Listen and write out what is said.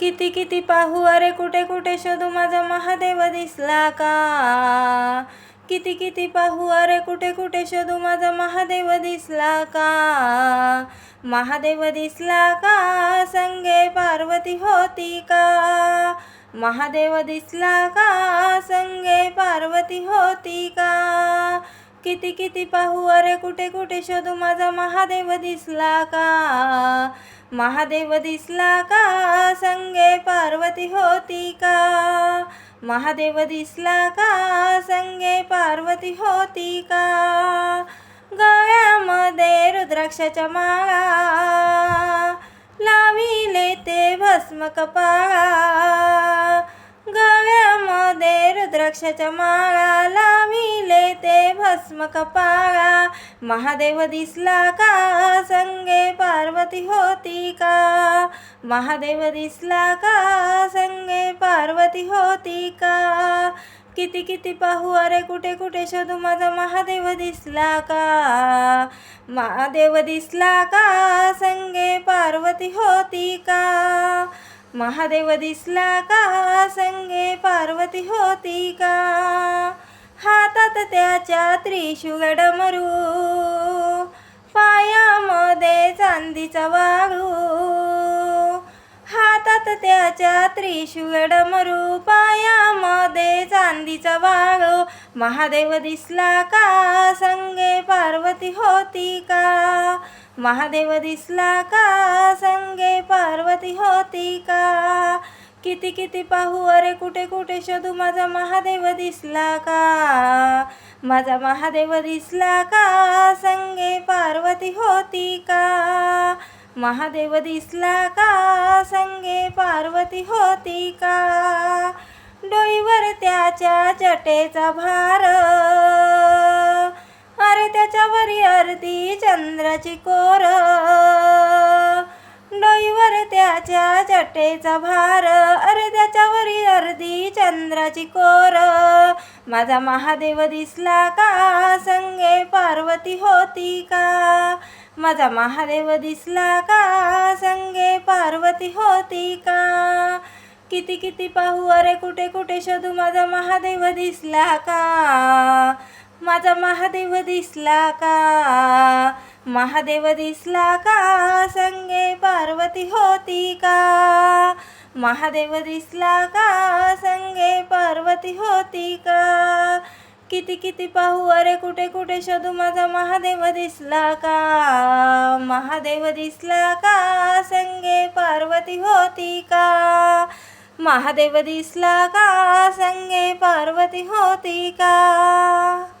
किती किती पाहू? अरे कुठे कुठे शोधू? माझा महादेव दिसला का? किती किती पाहू? अरे कुठे कुठे शोधू? माझा महादेव दिसला का? महादेव दिसला का? संगे पार्वती होती का? महादेव दिसला का? संगे पार्वती होती का? किती किती पाहू? अरे कुठे कुठे शोधू? माझा महादेव दिसला का? महादेव दिसला का? संगे पार्वती होती का? महादेव दिसला का? संगे पार्वती होती का? गळ्यामध्ये रुद्राक्षाच्या माळा लाविले ते भस्म कपाळा रुद्राक्षाच्या माळा लाविले ते भस्म कपाळा. महादेव दिसला का? संगे पार्वती होती का? महादेव दिसला का? संगे पार्वती होती का? किती किती पाहू अरे कुठे कुठे शोधू माझा महादेव दिसला का? महादेव दिसला का? संगे पार्वती होती का? महादेव दिसला का? संगे पार्वती होती का? हातात त्याच्या त्रिशूळ डमरू पायामध्ये चांदीचा वाळू. हातात त्याच्या त्रिशूळ डमरू पायामध्ये चांदीचा वाळू. महादेव दिसला का? संगे पार्वती होती का? महादेव दिसला का? संगे पार्वती होती का? किती किती पाहू अरे कुठे कुठे शोधू? माझा महादेव दिसला का? माझा महादेव दिसला का? संगे पार्वती होती का? महादेव दिसला का? संगे पार्वती होती का? डोईवर त्याच्या जटेचा भार त्याच्यावरी आरती चंद्राची कोर. डोईवर त्याच्या जटेचा भार. अरे त्याच्यावरी अर्धी चंद्राची कोर. माझा महादेव दिसला का? संगे पार्वती होती का? माझा महादेव दिसला का? संगे पार्वती होती का? किती किती पाहू? अरे कुठे कुठे शोधू? माझा महादेव दिसला का? माझा महादेव दिसला का? महादेव दिसला का? संगे पार्वती होती का? महादेव दिसला का? संगे पार्वती होती का? किती किती पाहू? अरे कुठे कुठे शोधू? माझा महादेव दिसला का? महादेव दिसला का? संगे पार्वती होती का? महादेव दिसला का? संगे पार्वती होती का?